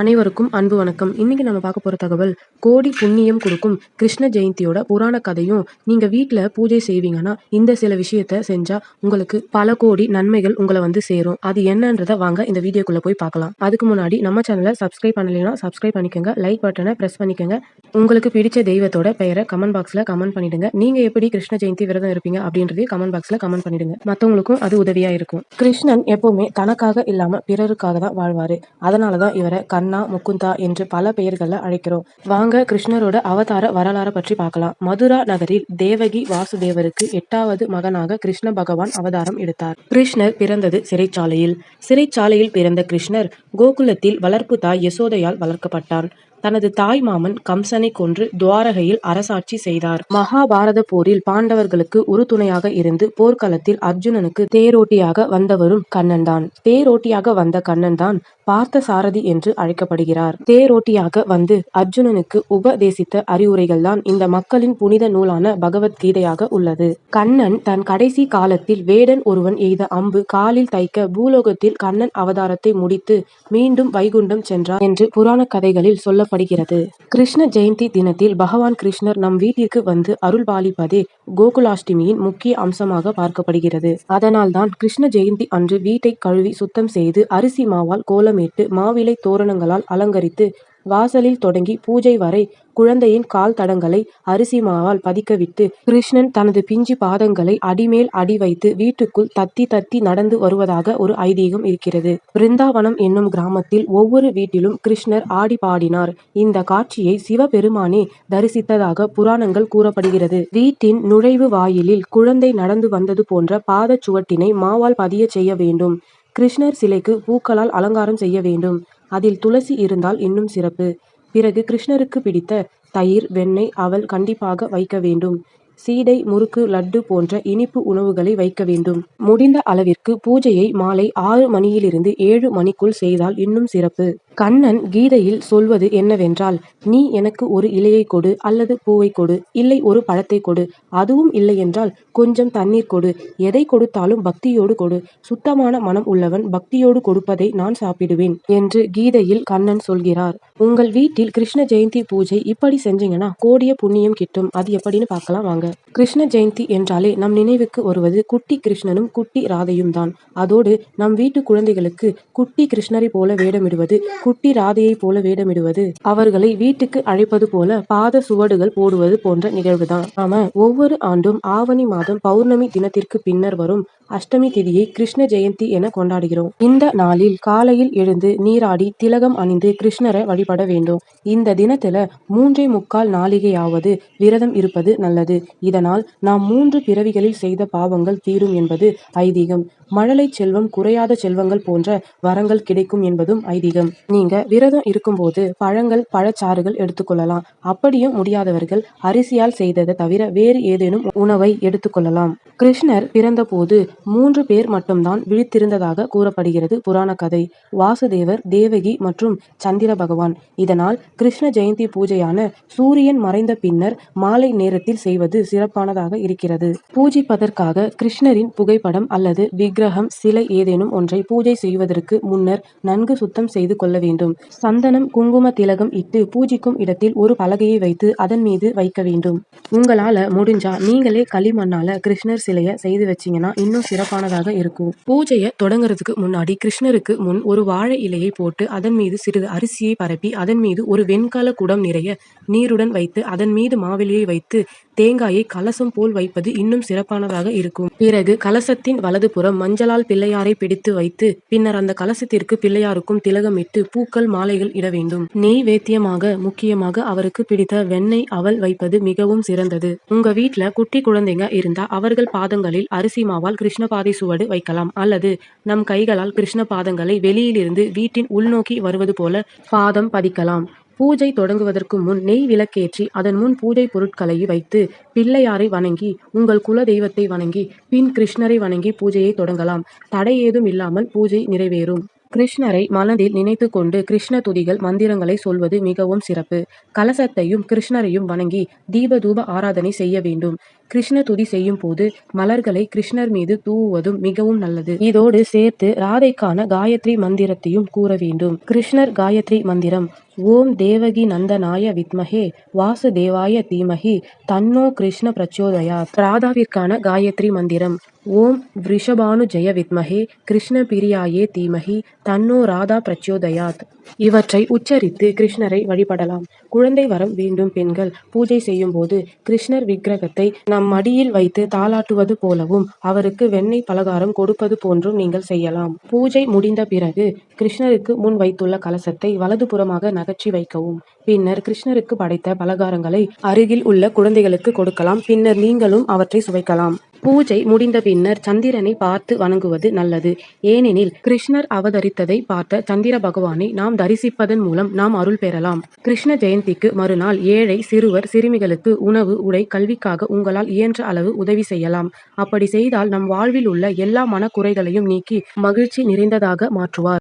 அனைவருக்கும் அன்பு வணக்கம். இன்னைக்கு நம்ம பார்க்க போகிற தகவல் கோடி புண்ணியம் கொடுக்கும் கிருஷ்ண ஜெயந்தியோட புராண கதையும் நீங்கள் வீட்டில் பூஜை செய்வீங்கன்னா இந்த சில விஷயத்த செஞ்சால் உங்களுக்கு பல கோடி நன்மைகள் உங்களை வந்து சேரும். அது என்னன்றத வாங்க இந்த வீடியோக்குள்ளே போய் பார்க்கலாம். அதுக்கு முன்னாடி நம்ம சேனலை சப்ஸ்கிரைப் பண்ணலைன்னா சப்ஸ்கிரைப் பண்ணிக்கோங்க. லைக் பட்டனை பிரஸ் பண்ணிக்கோங்க. உங்களுக்கு பிடிச்ச தெய்வத்தோட பெயரை கமெண்ட் பாக்ஸில் கமெண்ட் பண்ணிடுங்க. நீங்கள் எப்படி கிருஷ்ண ஜெயந்தி விரதம் இருப்பீங்க அப்படின்றதையும் கமெண்ட் பாக்ஸில் கமெண்ட் பண்ணிடுங்க. மற்றவங்களுக்கும் அது உதவியாக இருக்கும். கிருஷ்ணன் எப்பவுமே தனக்காக இல்லாமல் பிறருக்காக தான் வாழ்வார். அதனால தான் இவரை கண்ணா முகுந்தா என்று பல பெயர்களை அழைக்கிறோம். வாங்க கிருஷ்ணரோட அவதார வரலாறை பற்றி பார்க்கலாம். மதுரா நகரில் தேவகி வாசுதேவருக்கு எட்டாவது மகனாக கிருஷ்ண பகவான் அவதாரம் எடுத்தார். கிருஷ்ணர் பிறந்தது சிறைச்சாலையில். சிறைச்சாலையில் பிறந்த கிருஷ்ணர் கோகுலத்தில் வளர்ப்பு தாய் யசோதையால் வளர்க்கப்பட்டான் தனது தாய் மாமன் கம்சனை கொன்று துவாரகையில் அரசாட்சி செய்தார். மகாபாரத போரில் பாண்டவர்களுக்கு உறுதுணையாக இருந்து போர்க்களத்தில் அர்ஜுனனுக்கு தேரோட்டியாக வந்தவரும் கண்ணன் தான் தேரோட்டியாக வந்த கண்ணன் தான் பார்த்த சாரதி என்று அழைக்கப்படுகிறார். தேரோட்டியாக வந்து அர்ஜுனனுக்கு உபதேசித்த அறிவுரைகள் தான் இந்த மக்களின் புனித நூலான பகவத்கீதையாக உள்ளது. கண்ணன் தன் கடைசி காலத்தில் வேடன் ஒருவன் எய்த அம்பு காலில் தைக்க பூலோகத்தில் கண்ணன் அவதாரத்தை முடித்து மீண்டும் வைகுண்டம் சென்றார் என்று புராண கதைகளில் சொல்லப்படுகிறது. கிருஷ்ண ஜெயந்தி தினத்தில் பகவான் கிருஷ்ணர் நம் வீட்டிற்கு வந்து அருள் பாலிப்பதே கோகுலாஷ்டமியின் முக்கிய அம்சமாக பார்க்கப்படுகிறது. அதனால்தான் கிருஷ்ண ஜெயந்தி அன்று வீட்டை கழுவி சுத்தம் செய்து அரிசி மாவால் கோலமிட்டு மாவிலை தோரணங்களால் அலங்கரித்து வாசலில் தொடங்கி பூஜை வரை குழந்தையின் கால் தடங்களை அரிசி மாவால் பதிக்கவிட்டு கிருஷ்ணன் தனது பிஞ்சு பாதங்களை அடிமேல் அடி வைத்து வீட்டுக்குள் தத்தி தத்தி நடந்து வருவதாக ஒரு ஐதீகம் இருக்கிறது. பிருந்தாவனம் என்னும் கிராமத்தில் ஒவ்வொரு வீட்டிலும் கிருஷ்ணர் ஆடி பாடினார். இந்த காட்சியை சிவபெருமானே தரிசித்ததாக புராணங்கள் கூறப்படுகிறது. வீட்டின் நுழைவு வாயிலில் குழந்தை நடந்து வந்தது போன்ற பாதச் சுவட்டினை மாவால் பதிய செய்ய வேண்டும். கிருஷ்ணர் சிலைக்கு பூக்களால் அலங்காரம் செய்ய வேண்டும். அதில் துளசி இருந்தால் இன்னும் சிறப்பு. பிறகு கிருஷ்ணருக்கு பிடித்த தயிர் வெண்ணெய் அவல் கண்டிப்பாக வைக்க வேண்டும். சீடை முறுக்கு லட்டு போன்ற இனிப்பு உணவுகளை வைக்க வேண்டும். முடிந்த அளவிற்கு பூஜையை மாலை ஆறு மணியிலிருந்து ஏழு மணிக்குள் செய்தால் இன்னும் சிறப்பு. கண்ணன் கீதையில் சொல்வது என்னவென்றால் நீ எனக்கு ஒரு இலையை கொடு அல்லது பூவை கொடு இல்லை ஒரு பழத்தை கொடு. அதுவும் இல்லை என்றால் கொஞ்சம் தண்ணீர் கொடு. எதை கொடுத்தாலும் பக்தியோடு கொடு. சுத்தமான மனம் உள்ளவன் பக்தியோடு கொடுப்பதை நான் சாப்பிடுவேன் என்று கீதையில் கண்ணன் சொல்கிறார். உங்கள் வீட்டில் கிருஷ்ண ஜெயந்தி பூஜை இப்படி செஞ்சீங்கன்னா கோடிய புண்ணியம் கிட்டும். அது எப்படின்னு பார்க்கலாம் வாங்க. கிருஷ்ண ஜெயந்தி என்றாலே நம் நினைவுக்கு வருவது குட்டி கிருஷ்ணனும் குட்டி ராதையும் தான். அதோடு நம் வீட்டு குழந்தைகளுக்கு குட்டி கிருஷ்ணரை போல வேடமிடுவது குட்டி ராதையை போல வேடமிடுவது அவர்களை வீட்டுக்கு அழைப்பது போல பாத சுவடுகள் போடுவது போன்ற நிகழ்வுதான். நாம ஒவ்வொரு ஆண்டும் ஆவணி மாதம் பௌர்ணமி தினத்திற்கு பின்னர் வரும் அஷ்டமி திதியை கிருஷ்ண ஜெயந்தி என கொண்டாடுகிறோம். இந்த நாளில் காலையில் எழுந்து நீராடி திலகம் அணிந்து கிருஷ்ணரை வழிபட வேண்டும். இந்த தினத்துல மூன்றே முக்கால் நாளிகையாவது விரதம் இருப்பது நல்லது. இதனால் நாம் மூன்று பிறவிகளில் செய்த பாவங்கள் தீரும் என்பது ஐதீகம். மழலை செல்வம் குறையாத செல்வங்கள் போன்ற வரங்கள் கிடைக்கும் என்பதும் ஐதீகம். நீங்க விரதம் இருக்கும்போது பழங்கள் பழச்சாறுகள் எடுத்துக்கொள்ளலாம். அப்படியும் முடியாதவர்கள் அரிசியால் செய்ததை தவிர வேறு ஏதேனும் உணவை எடுத்துக்கொள்ளலாம். கிருஷ்ணர் பிறந்தபோது மூன்று பேர் மட்டும்தான் விழித்திருந்ததாக கூறப்படுகிறது புராண கதை. வாசுதேவர் தேவகி மற்றும் சந்திர பகவான். இதனால் கிருஷ்ண ஜெயந்தி பூஜையான சூரியன் மறைந்த பின்னர் மாலை நேரத்தில் செய்வது சிறப்பானதாக இருக்கிறது. பூஜிப்பதற்காக கிருஷ்ணரின் புகைப்படம் அல்லது விக்கிரகம் சிலை ஏதேனும் ஒன்றை பூஜை செய்வதற்கு முன்னர் நன்கு சுத்தம் செய்து கொள்ள வேண்டும். சந்தனம் குங்கும திலகம் இட்டு பூஜிக்கும் இடத்தில் ஒரு பலகையை வைத்து அதன் மீது வைக்க வேண்டும். உங்களால முடிஞ்சா நீங்களே களிமண்ணால கிருஷ்ணர் சிலைய செய்து வச்சீங்கன்னா இன்னும் சிறப்பானதாக இருக்கும். பூஜையை தொடங்குறதுக்கு முன்னாடி கிருஷ்ணருக்கு முன் ஒரு வாழை இலையை போட்டு அதன் மீது சிறிது அரிசியை பரப்பி அதன் மீது ஒரு வெண்கல குடம் நிறைய நீருடன் வைத்து அதன் மீது மாவெளியை வைத்து தேங்காயை கலசம் போல் வைப்பது இன்னும் சிறப்பானதாக இருக்கும். பிறகு கலசத்தின் வலதுபுறம் மஞ்சளால் பிள்ளையாரை பிடித்து வைத்து பின்னர் அந்த கலசத்திற்கு பிள்ளையாருக்கும் திலகமிட்டு பூக்கள் மாலைகள் இட வேண்டும். நெய்வேத்தியமாக முக்கியமாக அவருக்கு பிடித்த வெண்ணெய் அவல் வைப்பது மிகவும் சிறந்தது. உங்க வீட்ல குட்டி குழந்தைங்க இருந்தா அவர்கள் பாதங்களில் அரிசி மாவால் கிருஷ்ண பாதை சுவடு வைக்கலாம். அல்லது நம் கைகளால் கிருஷ்ண பாதங்களை வெளியிலிருந்து வீட்டின் உள்நோக்கி வருவது போல பாதம் பதிக்கலாம். பூஜை தொடங்குவதற்கு முன் நெய் விளக்கேற்றி அதன் முன் பூஜை பொருட்களை வைத்து பிள்ளையாரை வணங்கி உங்கள் குல தெய்வத்தை வணங்கி பின் கிருஷ்ணரை வணங்கி பூஜையை தொடங்கலாம். தடை ஏதும் இல்லாமல் பூஜை நிறைவேறும். கிருஷ்ணரை மனதில் நினைத்து கொண்டு கிருஷ்ண துதிகள் மந்திரங்களை சொல்வது மிகவும் சிறப்பு. கலசத்தையும் கிருஷ்ணரையும் வணங்கி தீபதூப ஆராதனை செய்ய வேண்டும். கிருஷ்ண துதி செய்யும் போது மலர்களை கிருஷ்ணர் மீது தூவுவதும் மிகவும் நல்லது. இதோடு சேர்த்து ராதைக்கான காயத்ரி மந்திரத்தையும் கூற வேண்டும். கிருஷ்ணர் காயத்ரி மந்திரம் ஓம் தேவகி நந்தனாய வித்மஹே வாசுதேவாய தீமஹி தன்னோ கிருஷ்ண பிரச்சோதயாத். ராதாவிற்கான காயத்ரி மந்திரம். ஓம் ரிஷபானு ஜெய வித்மஹே கிருஷ்ண பிரியாயே தீமஹி தன்னோ ராதா பிரச்சோதயாத். இவற்றை உச்சரித்து கிருஷ்ணரை வழிபடலாம். குழந்தை வரம் வேண்டும் பெண்கள். பூஜை செய்யும் போது கிருஷ்ணர் விக்கிரகத்தை நம் மடியில் வைத்து தாளாட்டுவது போலவும் அவருக்கு வெண்ணெய் பலகாரம் கொடுப்பது போன்றும் நீங்கள் செய்யலாம். பூஜை முடிந்த பிறகு கிருஷ்ணருக்கு முன் வைத்துள்ள கலசத்தை வலதுபுறமாக அகற்றி வைக்கவும். பின்னர் கிருஷ்ணருக்கு படைத்த பலகாரங்களை அருகில் உள்ள குழந்தைகளுக்கு கொடுக்கலாம். பின்னர் நீங்களும் அவற்றை சுவைக்கலாம். பூஜை முடிந்த பின்னர் சந்திரனை பார்த்து வணங்குவது நல்லது. ஏனெனில் கிருஷ்ணர் அவதரித்ததை பார்த்த சந்திர பகவானை நாம் தரிசிப்பதன் மூலம் நாம் அருள் பெறலாம். கிருஷ்ண ஜெயந்திக்கு மறுநாள் ஏழை சிறுவர் சிறுமிகளுக்கு உணவு உடை கல்விக்காக உங்களால் இயன்ற அளவு உதவி செய்யலாம். அப்படி செய்தால் நம் வாழ்வில் உள்ள எல்லா மனக்குறைகளையும் நீக்கி மகிழ்ச்சி நிறைந்ததாக மாற்றுவார்.